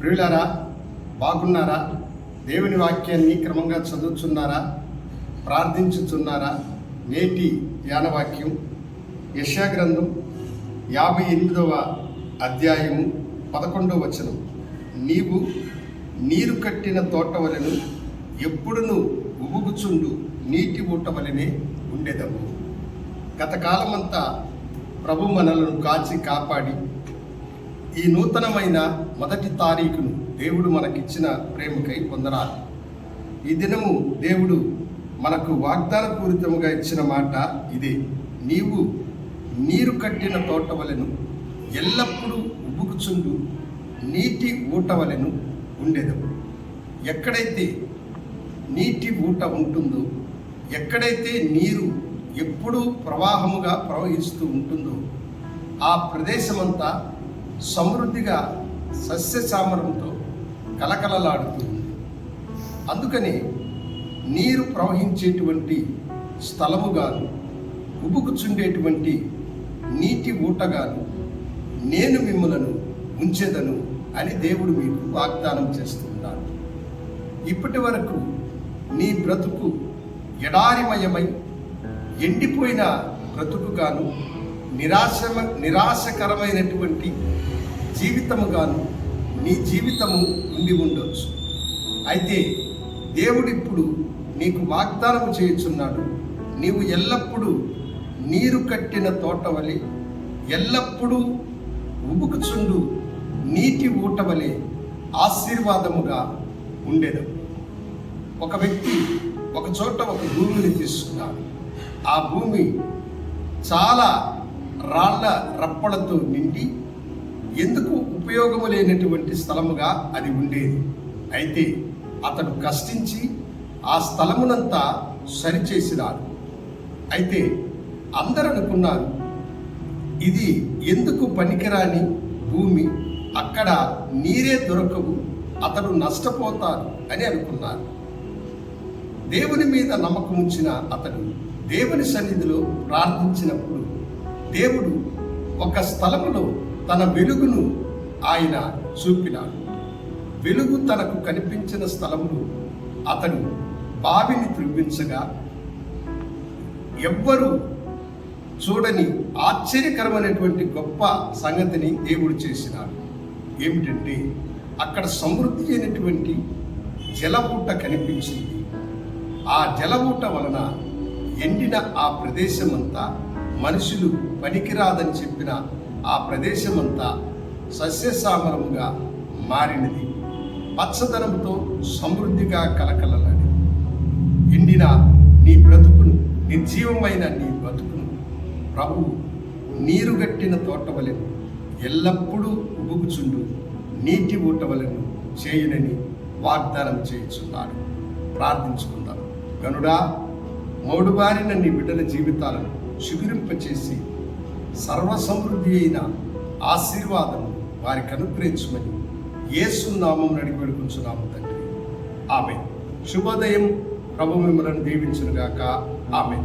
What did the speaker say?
ప్రియులారా బాగున్నారా? దేవుని వాక్యాన్ని క్రమంగా చదువుతున్నారా? ప్రార్థించుచున్నారా నేటి ధ్యానవాక్యం యశాగ్రంథం యాభై ఎనిమిదవ అధ్యాయము పదకొండవ వచనం. నీవు నీరు కట్టిన తోట వలెను ఎప్పుడును ఉబుగుచుండు నీటి ఊట వలెనే ఉండేదము గత కాలమంతా ప్రభు మనలను కాచి కాపాడి ఈ నూతనమైన మొదటి తారీఖును దేవుడు మనకిచ్చిన ప్రేమకై పొందరాలి ఈ దినము దేవుడు మనకు వాగ్దానపూరితముగా ఇచ్చిన మాట ఇదే. నీవు నీరు కట్టిన తోట వలెను ఎల్లప్పుడూ ఉబ్బుకుచుండు నీటి ఊట వలెను ఉండేదము ఎక్కడైతే నీటి ఊట ఉంటుందో ఎక్కడైతే నీరు ఎప్పుడూ ప్రవాహముగా ప్రవహిస్తూ ఉంటుందో ఆ ప్రదేశమంతా సమృద్ధిగా సస్యశామరంతో కలకలలాడుతూ ఉంది. అందుకని నీరు ప్రవహించేటువంటి స్థలముగాను ఉబుకుచుండేటువంటి నీటి ఊటగాను నేను మిమ్మలను ఉంచెదను అని దేవుడు మీకు వాగ్దానం చేస్తున్నాడు. ఇప్పటి వరకు నీ బ్రతుకు ఎడారిమయమై ఎండిపోయిన బ్రతుకుగాను నిరాశ నిరాశకరమైనటువంటి జీవితముగాను నీ జీవితము ఉండి ఉండొచ్చు. అయితే దేవుడు ఇప్పుడు నీకు వాగ్దానం చేయుచున్నాడు. నీవు ఎల్లప్పుడూ నీరు కట్టిన తోట వలె ఎల్లప్పుడూ ఉబుకుచుండు నీటి ఊట వలె ఆశీర్వాదముగా ఉండేది ఒక వ్యక్తి ఒక చోట ఒక భూమిని తీసుకున్నాడు. ఆ భూమి చాలా రాళ్ళ రప్పలతో నిండి ఎందుకు ఉపయోగము లేనటువంటి స్థలముగా అది ఉండేది? అయితే అతడు కష్టించి ఆ స్థలమునంతా సరిచేసినాడు. అయితే అందరూ అనుకున్నారు ఇది ఎందుకు పనికిరాని భూమి? అక్కడ నీరే దొరకవు అతడు నష్టపోతాడు అని అనుకున్నారు. దేవుని మీద నమ్మకం ఉంచిన అతడు దేవుని సన్నిధిలో ప్రార్థించినప్పుడు దేవుడు ఒక స్థలములో తన వెలుగును ఆయన చూపినాడు. వెలుగు తనకు కనిపించిన స్థలంలో అతను బావిని త్రివ్వించగా ఎవ్వరూ చూడని ఆశ్చర్యకరమైనటువంటి గొప్ప సంగతిని దేవుడు చేసినాడు. ఏమిటంటే అక్కడ సమృద్ధి అయినటువంటి జలబూట కనిపించింది. ఆ జలబూట వలన ఎండిన ఆ ప్రదేశమంతా మనుషులు పనికిరాదని చెప్పిన ఆ ప్రదేశమంతా సస్యశ్యామలముగా మారినది. పచ్చదనంతో సమృద్ధిగా కలకలలాడి ఎండిన నీ బ్రతుకును నిర్జీవమైన నీ బ్రతుకును ప్రభు నీరుగట్టిన తోటవలను ఎల్లప్పుడూ ఉబుకుచుండు నీటి ఊటవలను చేయునని వాగ్దానం చేయుచున్నాడు. ప్రార్థించుకుందాం. గనుడా మౌడుబారిన నీ బిడ్డల జీవితాలను చిగురింపచేసి సర్వసమృద్ధి అయిన ఆశీర్వాదము వారికి అనుగ్రహించమని యేసు నామం నడిగి వేడుకుంటున్నాము తండ్రి. ఆమె శుభోదయం. ప్రభు మిమ్మల్ని దీవించునుగాక. ఆమె